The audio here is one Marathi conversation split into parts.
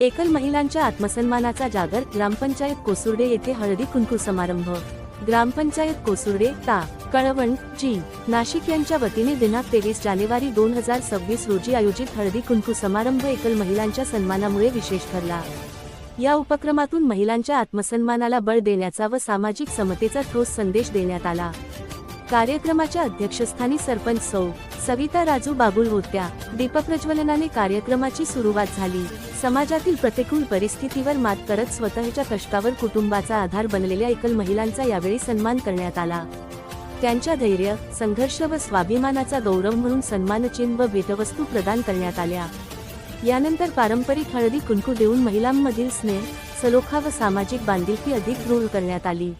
एकल महिलांच्या आत्मसन्मानाचा जागर ग्रामपंचायत कोसुर्डे येथे हळदी कुंकू समारंभ. ग्रामपंचायत कोसुर्डे ता कळवण जी नाशिक यांच्या वतीने दिनांक तेवीस जानेवारी दोन हजार सव्वीस रोजी आयोजित हळदी कुंकू समारंभ एकल महिलांच्या सन्मानामुळे विशेष ठरला. या उपक्रमातून महिलांच्या आत्मसन्मानाला बळ देण्याचा व सामाजिक समतेचा ठोस संदेश देण्यात आला. कार्यक्रमाच्या अध्यक्षस्थानी सरपंच सौ. सविता राजू बाबुल होत्या. दीपप्रज्वलनाने कार्यक्रमाची सुरुवात झाली. समाजातील प्रतिकूल परिस्थितीवर मात करत स्वतःच्या कष्टावर कुटुंबाचा आधार बनलेल्या एकल महिलांचा यावेळी सन्मान करण्यात आला. त्यांच्या धैर्य संघर्ष व स्वाभिमानाचा गौरव म्हणून सन्मानचिन्ह व भेटवस्तू प्रदान करण्यात आल्या. यानंतर पारंपरिक हळदी कुंकू देऊन महिलांमधील स्नेह सलोखा व सामाजिक बांधिलकी अधिक दृढ करण्यात आली.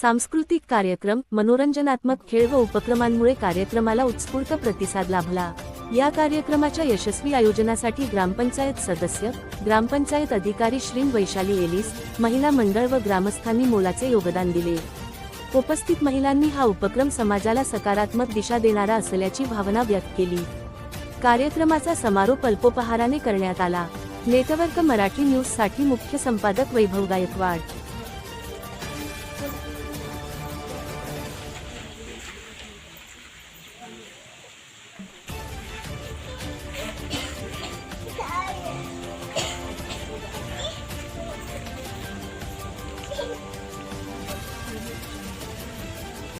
सांस्कृतिक कार्यक्रम मनोरंजनात्मक खेळ व उपक्रमांमुळे कार्यक्रमाला उत्स्फूर्त प्रतिसाद लाभला. या कार्यक्रमाच्या यशस्वी आयोजनासाठी ग्रामपंचायत सदस्य ग्रामपंचायत अधिकारी श्री वैशाली एलिस महिला मंडळ व ग्रामस्थांनी मोलाचे योगदान दिले. उपस्थित महिलांनी हा उपक्रम समाजाला सकारात्मक दिशा देणारा असल्याची भावना व्यक्त केली. कार्यक्रमाचा समारोप अल्पोपहाराने करण्यात आला. नेटवर्क मराठी न्यूजसाठी मुख्य संपादक वैभव गायकवाड.